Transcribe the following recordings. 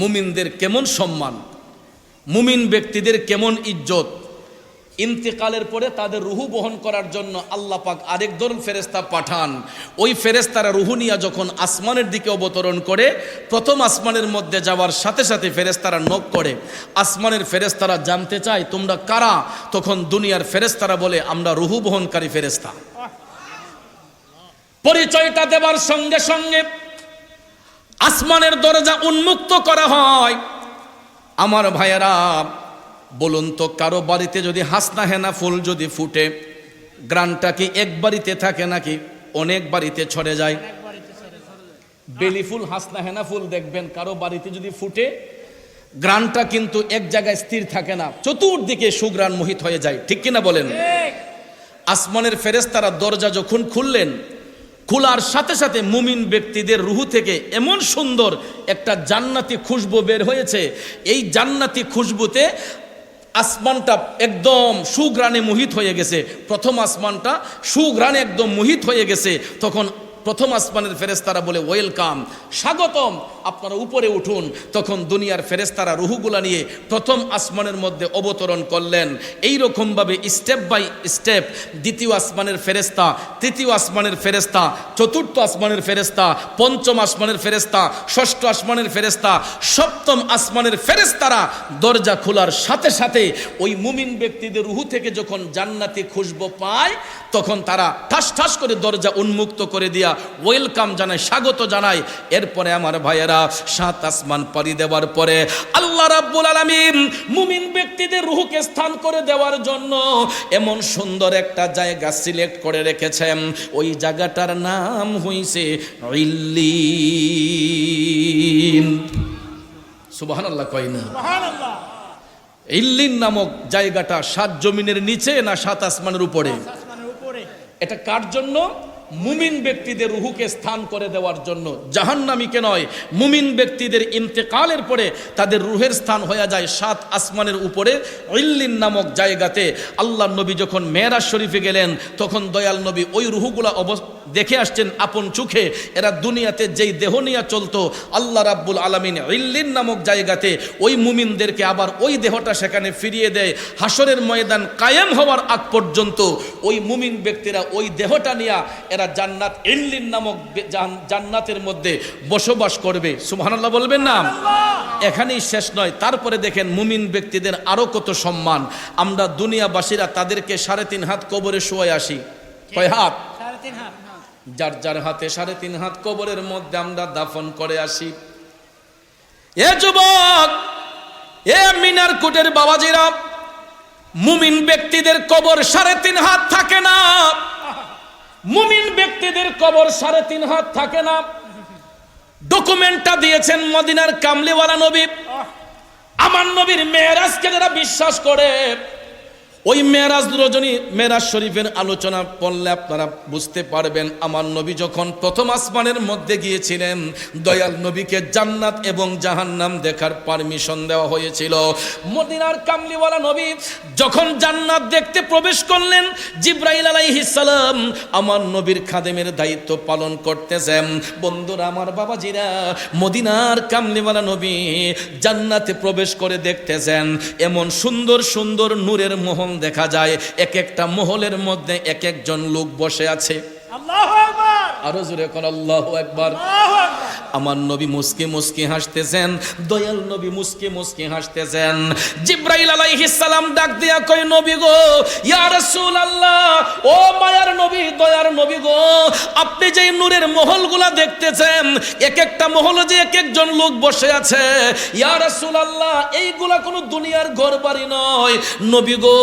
মুমিনদের কেমন সম্মান, মুমিন ব্যক্তিদের কেমন ইজ্জত, ইন্তেকালের পরে তাদের রুহু বহন করার জন্য আল্লাহ পাক আরেক দল ফেরেস্তা পাঠান। ওই ফেরেস্তারা রুহু নিয়ে যখন আসমানের দিকে অবতরণ করে, প্রথম আসমানের মধ্যে যাওয়ার সাথে সাথে ফেরেস্তারা নখ করে। আসমানের ফেরেস্তারা জানতে চায়, তোমরা কারা? তখন দুনিয়ার ফেরেস্তারা বলে, আমরা রুহু বহনকারী ফেরেস্তা পরিচয়টা দেবার সঙ্গে সঙ্গে আসমানের দরজা উন্মুক্ত করা হয়। আমার ভাইয়েরা বলুন তো কারও বাড়িতে যদি হাসনা হেনা ফুল যদি ফুটে গ্রানটা কি এক বাড়িতে থাকে নাকি অনেক বাড়িতে ছড়ে যায়? বেলি ফুল হাসনা হেনা ফুল দেখবেন কারও বাড়িতে যদি ফুটে গ্রানটা কিন্তু এক জায়গায় স্থির থাকে না চতুর্দিকে সুগ্রাণ মোহিত হয়ে যায়। ঠিক কিনা বলেন? আসমানের ফেরেস্তারা দরজা যখন খুললেন খোলার সাথে সাথে মুমিন ব্যক্তিদের রুহু থেকে এমন সুন্দর একটা জান্নাতি খুশবু বের হয়েছে। এই জান্নাতি খুশবুতে আসমানটা একদম সুগ্রাণে মোহিত হয়ে গেছে। প্রথম আসমানটা সুগ্রাণে একদম মোহিত হয়ে গেছে। তখন প্রথম আসমানের ফেরেস্তারা বলে, ওয়েলকাম, স্বাগতম। আপনারা উপরে উঠুন। তখন দুনিয়ার ফেরেস্তারা রুহুগুলা নিয়ে প্রথম আসমানের মধ্যে অবতরণ করলেন। এই রকমভাবে স্টেপ বাই স্টেপ দ্বিতীয় আসমানের ফেরেস্তা তৃতীয় আসমানের ফেরেস্তা চতুর্থ আসমানের ফেরেস্তা পঞ্চম আসমানের ফেরেস্তা ষষ্ঠ আসমানের ফেরেস্তা সপ্তম আসমানের ফেরেস্তারা দরজা খোলার সাথে সাথে ওই মুমিন ব্যক্তিদের রুহু থেকে যখন জান্নাতি খুশবো পায়, তখন তারা ঠাস ঠাস করে দরজা উন্মুক্ত করে দিয়া ওয়েলকাম জানায়, স্বাগত জানায়। এরপরে আমার ভাইয়েরা সাত আসমান পাড়ি দেওয়ার পরে আল্লাহ রাব্বুল আলামিন মুমিন ব্যক্তিদের রুহুকে স্থান করে দেওয়ার জন্য এমন সুন্দর একটা জায়গা সিলেক্ট করে রেখেছেন। ওই জায়গাটার নাম হইছে ইল্লিন। সুবহানাল্লাহ কয় না? সুবহানাল্লাহ। ইল্লিন নামক জায়গাটা সাত জমিনের নিচে না সাত আসমানের উপরে? আসমানের উপরে। এটা কার জন্য? মুমিন ব্যক্তিদের রুহুকে স্থান করে দেওয়ার জন্য জাহান্নামীকে নয়, মুমিন ব্যক্তিদের ইন্তেকালের পরে তাদের রুহের স্থান হয়ে যায় সাত আসমানের উপরে, ইল্লিন নামক জায়গাতে। আল্লাহ নবী যখন মেয়েরাজ শরীফে গেলেন, তখন দয়াল নবী ওই রুহুগুলা অব দেখে আসছেন আপন চোখে, এরা দুনিয়াতে যেই দেহ নিয়ে চলতো, আল্লাহ রাব্বুল আলমিন ইল্লিন নামক জায়গাতে ওই মুমিনদেরকে আবার ওই দেহটা সেখানে ফিরিয়ে দেয়। হাসরের ময়দান কায়েম হওয়ার আগ পর্যন্ত ওই মুমিন ব্যক্তিরা ওই দেহটা নিয়ে এরা জান্নাত ইল্লিন নামক জান্নাতের মধ্যে বসবাস করবে। সুবহানাল্লাহ বলবেন না? এখানেই শেষ নয়। তারপরে দেখেন মুমিন ব্যক্তিদের আরও কত সম্মান। আমরা দুনিয়াবাসীরা তাদেরকে সাড়ে তিন হাত কবরে শুয়ে আসি। কয় হাত? হাত যার যার হাতে সাড়ে তিন হাত কবরের মধ্যে আমরা দাফন করে আসি। এ যুবক এ মিনার কুটের বাবাজিরা মুমিন ব্যক্তিদের কবর সাড়ে তিন হাত থাকে না। মুমিন ব্যক্তিদের কবর সাড়ে তিন হাত থাকে না। ডকুমেন্টটা দিয়েছেন মদিনার কামলিওয়ালা নবী। আমার নবীর মেয়েরাজকে যারা বিশ্বাস করে ওই মেয়েরাজ রজনী মেয়েরাজ শরীফের আলোচনা পড়লে আপনারা বুঝতে পারবেন, আমার নবী যখন প্রথম আসমানের মধ্যে গিয়েছিলেন, দয়াল নবীকে জান্নাত এবং জাহান্নাম দেখার পারমিশন দেওয়া হয়েছিল। মদিনার কামলিওয়ালা নবী যখন জান্নাত দেখতে প্রবেশ করলেন, জিব্রাইল সালাম আমার নবীর খাদেমের দায়িত্ব পালন করতেছেন। বন্ধুরা, আমার বাবাজিরা, মদিনার কামলিওয়ালা নবী জান্নাতে প্রবেশ করে দেখতেছেন, এমন সুন্দর সুন্দর নূরের মহল দেখা যায় এক একটা মহলের মধ্যে এক একজন লোক বসে আছে। আরও জোরে কোন আল্লাহ একবার আমার নবী মুসকে মুসকে হাসতেছেন, দয়াল নবী মুসকে মুসকে হাসতেছেন। জিব্রাইল আলাইহিস সালাম ডাক দিয়া কই নবী গো, ইয়া রাসূলুল্লাহ, ও মায়ার নবী, দয়ার নবী গো, আপনি যে নূরের মহলগুলা দেখতেছেন এক একটা মহলে যে এক একজন লোক বসে আছে, ইয়া রাসূলুল্লাহ, এইগুলা কোনো দুনিয়ার ঘর বাড়ি নয়। নবী গো,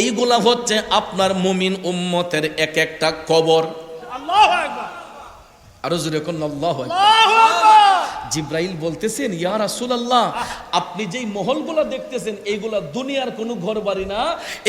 এইগুলা হচ্ছে আপনার মুমিন উম্মতের এক একটা কবর। আল্লাহু আকবার। আরও জোরে কোন আল্লাহ জিব্রাইল বলতেছেন ইয়া রাসূলুল্লাহ আপনি যেই মহলগুলা দেখতেছেন এইগুলা দুনিয়ার কোনো ঘর বাড়ি না।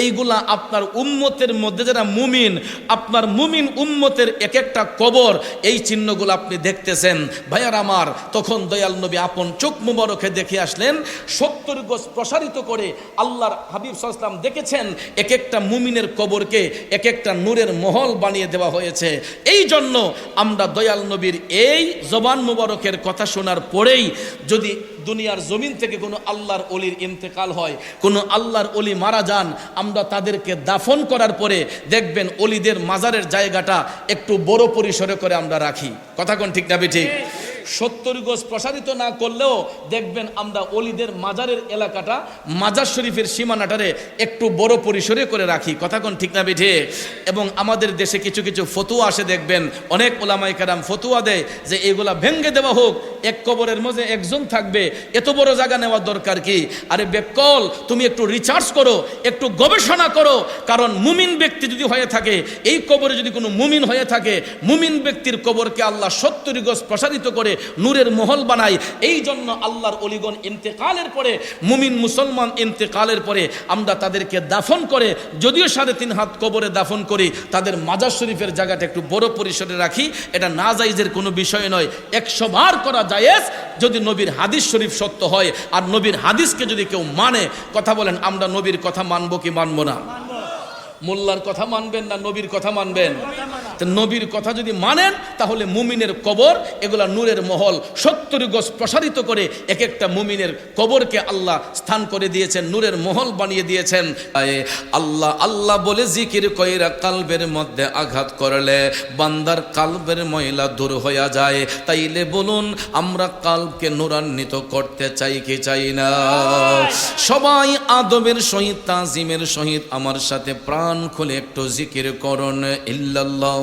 এইগুলা আপনার উম্মতের মধ্যে যারা মুমিন আপনার মুমিন উম্মতের এক একটা কবর এই চিহ্নগুলো আপনি দেখতেছেন। ভাইয়ার আমার তখন দয়াল নবী আপন চোখ মুবারকে দেখে আসলেন সত্তর গজ প্রসারিত করে আল্লাহর হাবিব সাল্লাম দেখেছেন এক একটা মুমিনের কবরকে এক একটা নূরের মহল বানিয়ে দেওয়া হয়েছে। এই জন্য আমরা দয়াল নবীর এই জবান মুবারকের কথা শোনার পরেই যদি দুনিয়ার জমিন থেকে কোনো আল্লাহর অলির ইন্তেকাল হয়, কোনো আল্লাহর অলি মারা যান, আমরা তাদেরকে দাফন করার পরে দেখবেন অলিদের মাজারের জায়গাটা একটু বড় পরিসরে করে আমরা রাখি। কথা কোন ঠিক না ঠিক সত্তর গজ প্রসারিত না করলেও দেখবেন আমরা অলিদের মাজারের এলাকাটা মাজার শরীফের সীমানাটারে একটু বড় পরিসরে করে রাখি। কথা কোন ঠিক না বেঠে? এবং আমাদের দেশে কিছু কিছু ফতুয়া আসে দেখবেন, অনেক ওলামাই কারাম ফতুয়া দেয় যে এগুলা ভেঙ্গে দেওয়া হোক, এক কবরের মধ্যে একজন থাকবে, এত বড় জায়গা নেওয়া দরকার কি? আরে বেকল, তুমি একটু রিচার্জ করো, একটু গবেষণা করো, কারণ মুমিন ব্যক্তি যদি হয়ে থাকে, এই কবরে যদি কোনো মুমিন হয়ে থাকে, মুমিন ব্যক্তির কবরকে আল্লাহ সত্তর গজ প্রসারিত করে নূরের মহল বানায় এই জন্য আল্লাহর অলিগণ ইন্তেকালের পরে মুমিন মুসলমান ইন্তেকালের পরে আমরা তাদেরকে দাফন করে যদিও সাড়ে তিন হাত কবরে দাফন করি তাদের মাজার শরীফের জায়গাটা একটু বড় পরিসরে রাখি। এটা না জাইজের কোনো বিষয় নয়। একশো বার করা জায়েজ যদি নবীর হাদিস শরীফ সত্য হয় আর নবীর হাদিসকে যদি কেউ মানে কথা বলেন আমরা নবীর কথা মানবো কি মানবো না? মোল্লার কথা মানবেন না নবীর কথা মানবেন। তো নবীর কথা যদি মানেন, তাহলে মুমিনের কবর, এগুলা নূরের মহল সত্তর গজ প্রসারিত করে এক একটা মুমিনের কবরকে আল্লাহ স্থান করে দিয়েছেন, নূরের মহল বানিয়ে দিয়েছেন। আল্লাহ আল্লাহ বলে জিকির কইরা কালবের মধ্যে আঘাত করলে বান্দার কালবের ময়লা দূর হইয়া যায়। তাইলে বলুন, আমরা কালকে নূরান্বিত করতে চাই কি চাই না? সবাই আদবের সহিত, তাজিমের সহিত আমার সাথে প্রাণ খুলে একটু জিকির করুন। ইল্লাল্লাহ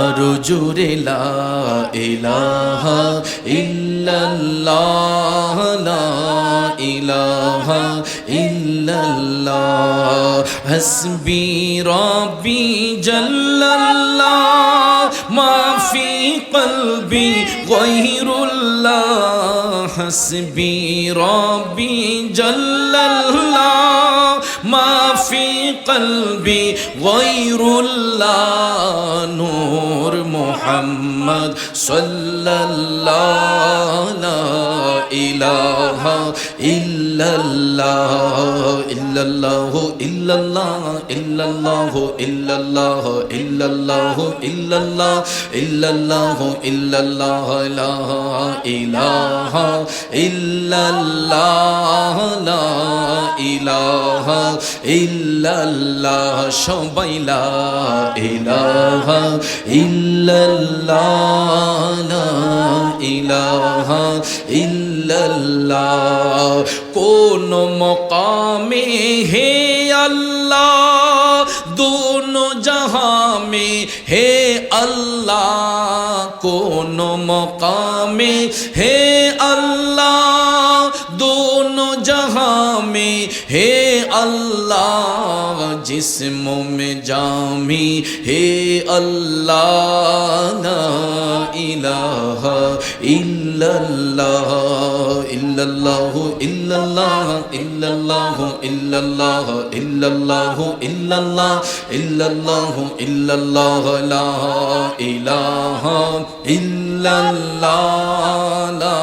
আরও জোরে লা ইলাহা ইল্লাল্লাহ লা ইলাহা ইল্লাল্লাহ। হাসবি রব্বি জাল্লাল্লাহ মা ফি কলবি ফি কলবি গায়রুল্লাহ নূর মুহাম্মদ সাল্লাল্লাহ লা ইলাহা ইল্লাল্লাহ ইল্লাল্লাহ ইল্লাল্লাহ ইল্লাল্লাহ ইল্লাল্লাহ ইল্লাল্লাহ ইল্লাল্লাহ ইল্লাল্লাহ ইল্লাল্লাহ, লা ইলাহা ইল্লাল্লাহ, লা ইলাহা ইল্লাল্লাহ সবাই লা ইলাহা ইল্লাল্লাহ, লা ইলাহা ইল্লাল্লাহ। কোন মকামে হে আল্লাহ? দোন জহাঁ মে হে আল্লাহ। কোন মকামে হে আল্লাহ? হে আল্লাহ জিসমো মে জামি হে আল্লাহ ইলাহ ইল্লাল্লাহ ইল্লাল্লাহ ইল্লাল্লাহ ইল্লাল্লাহ ইল্লাল্লাহ ইল্লাল্লাহ ইল্লাল্লাহ ইল্লাল্লাহ ইল্লাল্লাহ লা ইলাহা ইল্লাল্লাহ লা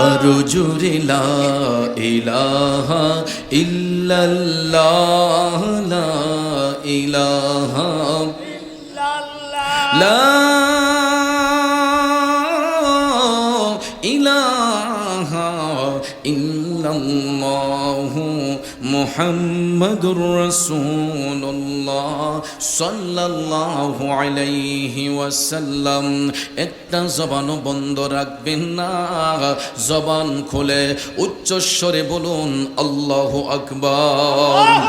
আরও জুড়ে লা ইলাহা ইল্লাল্লাহ লা ইলাহা লা মুহাম্মাদুর রাসূলুল্লাহ সাল্লাল্লাহু আলাইহি ওয়াসাল্লাম একটা জবান বন্ধ রাখবেন না। জবান খুলে উচ্চস্বরে বলুন, আল্লাহু আকবার।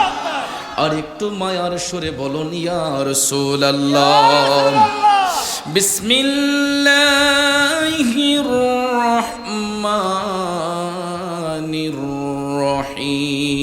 আর একটু মায়ার সুরে বলুন, ইয়া রাসূলুল্লাহ। বিসমিল্লাহির রহমানির রহিম।